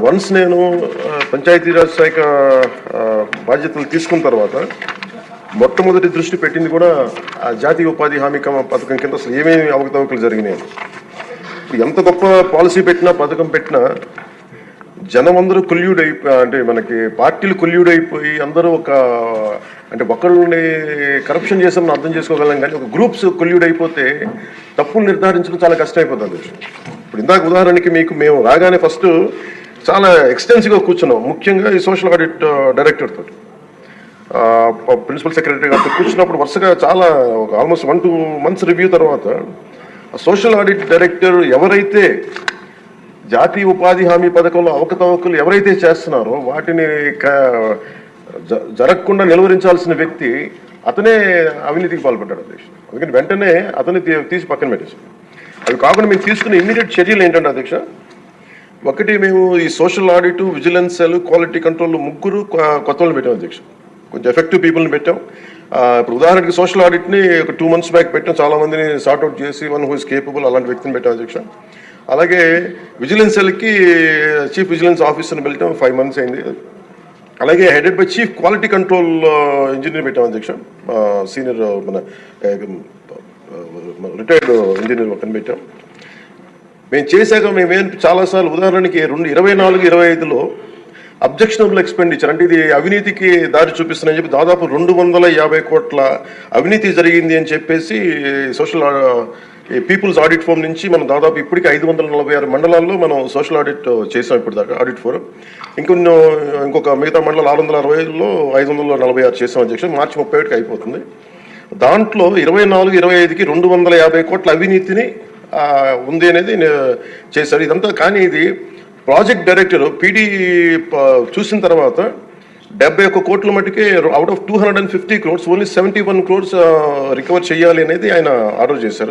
Once నేను పంచాయతీరాజ్ శాఖ బాధ్యతలు తీసుకున్న తర్వాత మొట్టమొదటి దృష్టి పెట్టింది కూడా ఆ జాతీయ ఉపాధి హామీ పథకం కింద అసలు ఏమేమి అవకతవకలు జరిగినాయి. ఎంత గొప్ప పాలసీ పెట్టినా పథకం పెట్టినా జనం అందరూ కొల్యూడ్ అయిపోయి అంటే మనకి పార్టీలు కొల్యూడ్ అయిపోయి అందరూ ఒక అంటే ఒకళ్ళని కరప్షన్ చేసామని అర్థం చేసుకోగలం కానీ ఒక గ్రూప్స్ కొల్యూడ్ అయిపోతే తప్పులు నిర్ధారించడం చాలా కష్టమైపోతుంది. ఇప్పుడు ఇందాక ఉదాహరణకి మీకు మేము రాగానే ఫస్ట్ చాలా ఎక్స్టెన్సివ్గా కూర్చున్నాం. ముఖ్యంగా ఈ సోషల్ ఆడిట్ డైరెక్టర్ తోటి. ప్రిన్సిపల్ సెక్రటరీ గారితో కూర్చున్నప్పుడు వరుసగా చాలా almost one two months review తర్వాత సోషల్ ఆడిట్ డైరెక్టర్ ఎవరైతే జాతీయ ఉపాధి హామీ పథకంలో అవకతవకలు ఎవరైతే చేస్తున్నారో వాటిని జరగకుండా నిలువరించాల్సిన వ్యక్తి అతనే అవినీతికి పాల్పడ్డాడు అధ్యక్ష అందుకని వెంటనే అతన్ని తీ- తీసి పక్కన పెట్టేశాం అవి కాకుండా మేము తీసుకున్న ఇమ్మీడియట్ చర్యలు ఏంటంటే అధ్యక్ష ఒకటి మేము ఈ social audit vigilance cell quality control ముగ్గురు కొత్త వాళ్ళని పెట్టాం అధ్యక్ష. కొంచెం ఎఫెక్టివ్ పీపుల్ని పెట్టాం. ఇప్పుడు ఉదాహరణకి సోషల్ ఆడిట్ని ఒక టూ మంత్స్ బ్యాక్ పెట్టాం. చాలా మందిని సార్ట్అవుట్ చేసి వన్ హూ ఇస్ కేపబుల్ అలాంటి వ్యక్తిని పెట్టాం అధ్యక్ష. అలాగే విజిలెన్స్ సెల్కి చీఫ్ విజిలెన్స్ ఆఫీసర్ని పెట్టాం ఫైవ్ మంత్స్ అయింది. అలాగే headed by chief quality control engineer పెట్టాం అధ్యక్ష. సీనియర్ మన రిటైర్డ్ ఇంజనీర్ ఒకరిని పెట్టాం. మేము చేశాక మేమేం చాలాసార్లు ఉదాహరణకి రెండు ఇరవై నాలుగు ఇరవై ఐదులో అబ్జెక్షనబుల్ ఎక్స్పెండిచర్ అంటే ఇది అవినీతికి దారి చూపిస్తుందని చెప్పి దాదాపు రెండు వందల యాభై కోట్ల అవినీతి జరిగింది అని చెప్పేసి సోషల్ పీపుల్స్ ఆడిట్ ఫోరం నుంచి మనం దాదాపు ఇప్పటికి ఐదు వందల నలభై ఆరు మండలాల్లో మనం సోషల్ ఆడిట్ చేసాం ఇప్పుడు దాకా ఆడిట్ ఫోరం. ఇంకొన్ని ఇంకొక మిగతా మండలాలు ఆరు వందల అరవై ఐదులో ఐదు వందల నలభై ఆరు చేసాం అధ్యక్ష మార్చి ముప్పై ఒకటికి అయిపోతుంది. దాంట్లో ఇరవై నాలుగు ఇరవై ఐదుకి రెండు వందల యాభై కోట్ల అవినీతిని ఉంది అనేది చేశారు. ఇదంతా కానీ ఇది ప్రాజెక్ట్ డైరెక్టర్ పీడీ చూసిన తర్వాత డెబ్బై ఒక్క కోట్ల మటుకే out of two hundred and fifty crores only seventy one crores recover చేయాలి అనేది ఆయన ఆర్డర్ చేశారు.